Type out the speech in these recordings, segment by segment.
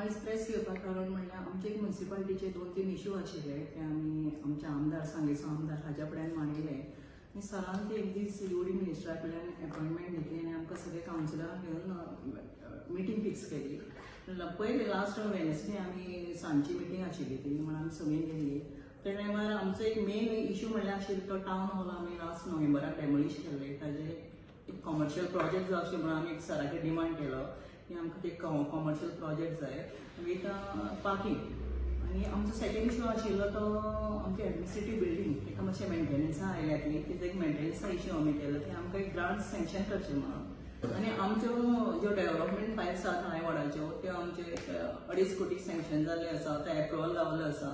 आयज प्रेस घेवपाक कारण म्हणल्यार आमचे एक म्युन्सिपालिटीचे दोन तीन इश्यू आशिल्ले ते आमी आमचे आमदार सांगेचो आमदार हाज्या फुड्यान मांडिल्ले आनी सरान ते एक दीस युडी मिनिस्टरा कडल्यान एपॉयंटमेंट घेतली आनी आमकां सगळे कावन्सिलरांक घेवन मिटींग फिक्स केली. पयली लास्ट वेनसडे आमी सांजची मिटींग आशिल्ली ती म्हण आमी सगळीं गेल्ली. त्या टायमार आमचो एक मेन इश्यू म्हणल्यार आशिल्लो तो टावन हॉल आमी लास्ट नोव्हेंबराक डेमोलिश केल्ले ताजे एक कमर्शियल प्रोजेक्ट जावचे म्हणून आमी एक सराचे डिमांड केलो. की आमकां ते कॉमर्शियल प्रोजेक्ट जाय वीथ पार्किंग आनी आमचो सेकेंड इशू आशिल्लो तो आमची एडमिनिस्ट्रेटीव बिल्डींग ताका मातशें मेंटेनन्सा आयल्या ती तिजो एक मेंटेनन्सा इशू आमी केलो. की आमकां एक ग्रांट सँक्शन करचें म्हणून. आनी आमच्यो ज्यो डेव्हलपमेंट फायल्स आसात हायवाडाच्यो त्यो आमचे अडेज कोटी सँक्शन जाल्ले आसा ते एप्रुवल गावलो आसा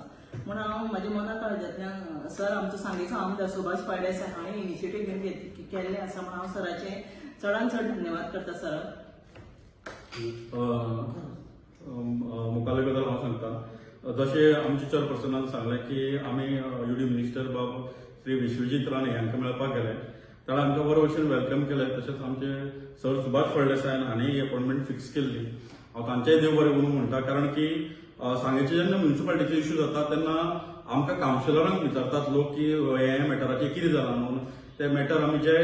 म्हूण हांव म्हाज्या मना काळजांतल्यान सर आमचो सांगेचो आमदार सुभाष पाडेसाय हांवें इनिशिएटीव घेवन घेत- केल्लें आसा म्हण हांव सराचे चडान चड धन्यवाद करता सर. मुखाले बद्दल हांव सांगता. जशें आमचे चेअरपर्सनान सांगलें की आमी युडी मिनिस्टर बाब श्री विश्वजीत राणे हांकां मेळपाक गेले ताणें आमकां बरे भशेन वेलकम केलें तशेंच आमचे सर सुभाष फळदेसायन हांणी अपॉयंटमेंट फिक्स केल्ली हांव तांचेय देव बरें म्हणून म्हणटा कारण की सांगेचे जेन्ना म्युन्सिपालिटीचे इश्यू जाता तेन्ना आमकां कावन्सिलरांक विचारतात लोक की हे मॅटराचेर कितें जालां म्हणून? ते मॅटर आमी जे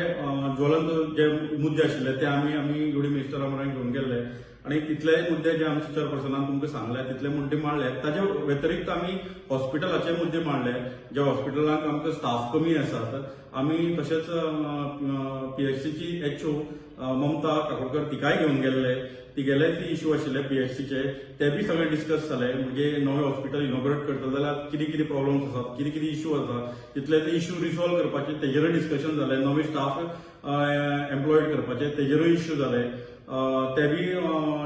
ज्वलंत जे मुद्दे आशिल्ले ते आमी आमी युडी मिनिस्टरा म्हऱ्यान घेवन गेल्ले. आणि तितलेय मुद्दे जे आमचे चेअरपर्सनान तुमकां सांगले तितले मुद्दे मांडले ताजे व्यतिरिक्त आमी हॉस्पिटलाचे मुद्दे मांडले जे हॉस्पिटलांक आमकां स्टाफ कमी आसात आमी तशेंच पीएचसीची एच ओ ममता काकोडकर तिकाय घेवन गेल्ले तिगेले ती इश्यू आशिल्ले पीएचसीचे ते बी सगळे डिस्कस जाले म्हणजे नवे हॉस्पिटल इनॉग्रेट करता जाल्यार कितें कितें प्रॉब्लम्स आसात कितें कितें इश्यू आसा तितले ते इश्यू रिसॉल्व करपाचे तेजेरूय डिस्कशन जालें नवे स्टाफ एम्प्लॉयड करपाचे तेजेरूय इश्यू जाले ते बी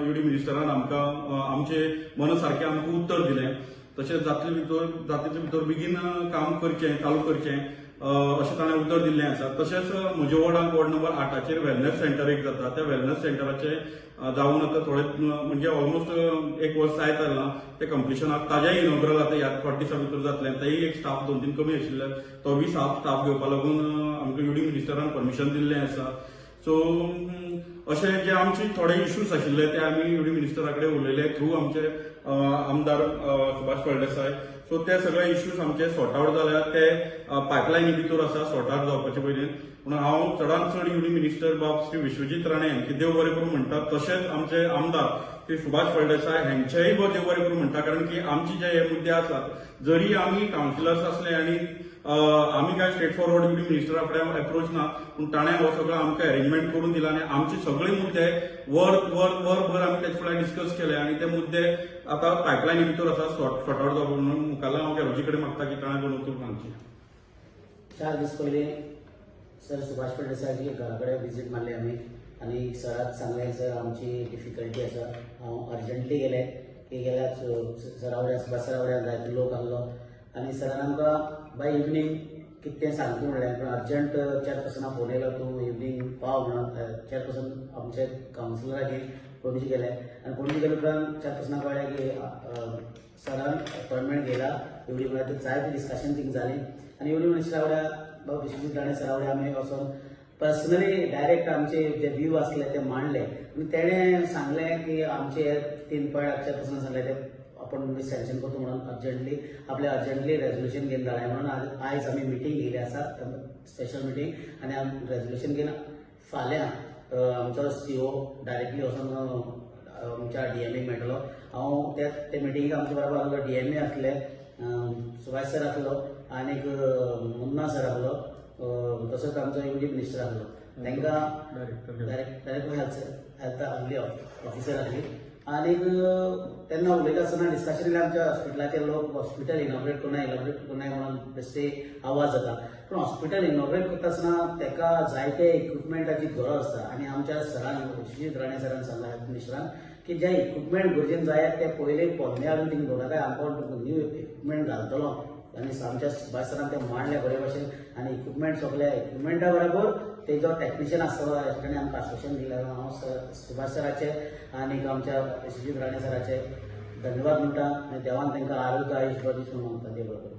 युडी मिनिस्टरान आमकां आमचे मन सारकें आमकां उत्तर दिलें. तशेंच जातले भितर जातीचे भितर बेगीन काम करचें चालू करचें अशें ताणें उतर दिल्लें आसा. तशेंच म्हज्या वॉर्डांत वॉर्ड नंबर आठाचेर वेलनेस सेंटर एक जाता. त्या वेलनेस सेंटराचे जावन आतां थोडे म्हणजे ऑलमोस्ट एक वर्स जायत आयलां ते कंप्लिशनाक ताजेय इनॉग्रल आतां ह्या थोड्या दिसा भितर जातलें. तेय एक स्टाफ दोन तीन कमी आशिल्ले तो बी स्टाफ स्टाफ घेवपा लागून आमकां युडी मिनिस्टरान परमिशन दिल्लें आसा. सो अशे जे आमचे थोडे इश्यूज आशिल्ले ते आमी युडी मिनिस्टरा कडेन उलयले थ्रू आमचे आमदार सुभाष फळदेसाय सो ते सगळे इश्यूज आमचे सॉर्ट आउट जाल्यात ते पायपलायनी भितर आसा सॉर्ट आउट जावपाचे पयलीं म्हणून हांव चडांत चड युडी मिनिस्टर बाब श्री विश्वजीत राणे हांचे देव बरें करून म्हणटा तशेंच आमचे आमदार श्री सुभाष फळदेसाय हांचेय देव बरें करून म्हणटा कारण की आमचे जे हे मुद्दे आसात जरी आमी कावन्सिलर्स आसले आनी आम्ही आमी काय स्टेट फॉरवर्ड युडी मिनिस्टरा कडेन एप्रोच ना पूण ताणें हो सगळो आमकां अरेंजमेंट करून दिला आनी आमचे सगळे मुद्दे वर वर भर आमी तेचे फुडें डिस्कस केले आनी ते मुद्दे आतां पायपलायनी भितर आसा सॉर्ट आउट जावप म्हणून मुखाल्लो हांव गॅरोजी कडेन मागता की ताणें दोन उतर सांगची चार दीस पयलीं सर सुभाष फळदेसायची घरा कडेन विजीट मारली आमी आनी सराक सांगलें सर आमची डिफिकल्टी आसा हांव अर्जंटली गेले. की गेल्यार सरा फुड्यान सुभाष सरा फुड्यान जायतो लोक आहलो आनी सरान आमकां बाय इवनींग कितें तें सांगता म्हणलें पूण अर्जंट चेअरपर्सनाक फोन येयलो तूं इवनींग पाव म्हणून चेअरपर्सन आमचे कावन्सिलराक पणजी गेले आनी पणजी गेले उपरांत चेअरपर्सनाक कळ्ळें की सरान अपॉयंटमेंट घेयला एवढी म्हळ्यार ते जायते डिस्कशन थिंग जालें आनी एवढी म्हणजे मिनिस्टरा फुड्यान बाबा विश्वजीत राणे सरा फुड्यान आमी वचोन पर्सनली डायरेक्ट आमचे जे व्ह्यू आसले ते मांडले. आनी तेणें सांगलें की आमचे हे तीन पॉयंट चेअरपर्सनान सांगले ते आपण म्हणजे सँक्शन करतो म्हणून अर्जंटली आपले अर्जंटली रेझोल्युशन घेवन धाडले म्हणून आज- आयज आमी मिटींग घेयली आसा स्पेशल मिटींग आमी रेझोल्युशन घेवन फाल्यां आमचो सीओ डायरेक्टली वचून आमच्या डीएमएक मेळटलो हांव त्या ते मिटिंगेक आमचे बरोबर आसलो डीएमए आसले सुभाष सर आसलो आनीक मुन्ना सर आसलो तसोच आमचो युडी मिनिस्टर आसलो तांकां direct direct health health officer आहली आनीक तेन्ना उलयता आसतना डिस्कशन आमच्या हॉस्पिटलाचे लोक हॉस्पिटल इनॉग्रेट कोणाय इनॉग्रेट कोणाय म्हणून बेश्टे आवाज जाता पूण हॉस्पिटल इनॉग्रेट करता आसतना तेका जायते इक्विपमेंटाची गरज आसता आनी आमच्या सरान विश्वजीत राणे सरान सांगला मिश्रान की जे इक्विपमेंट गरजेन जाय ते पयले पोरणे हाडून थिंग दवरता आमकां न्यू इक्विपमेंट घालतलो आनी आमच्या सुभाष सरान ते मांडले बरे भाशेन आनी इक्विपमेंट सगळे इक्विपमेंटा बरोबर तेजो टेक्निशियन आसतलो ठिकाणी आमकां आश्वासन दिल्लें हांव सर सुभाष सराचे आनीक आमच्या विश्वजीत राणे सराचे. धन्यवाद म्हणटा आनी देवान तांकां आरोग्य आयुश्य बरें म्हणटा देव बरोबर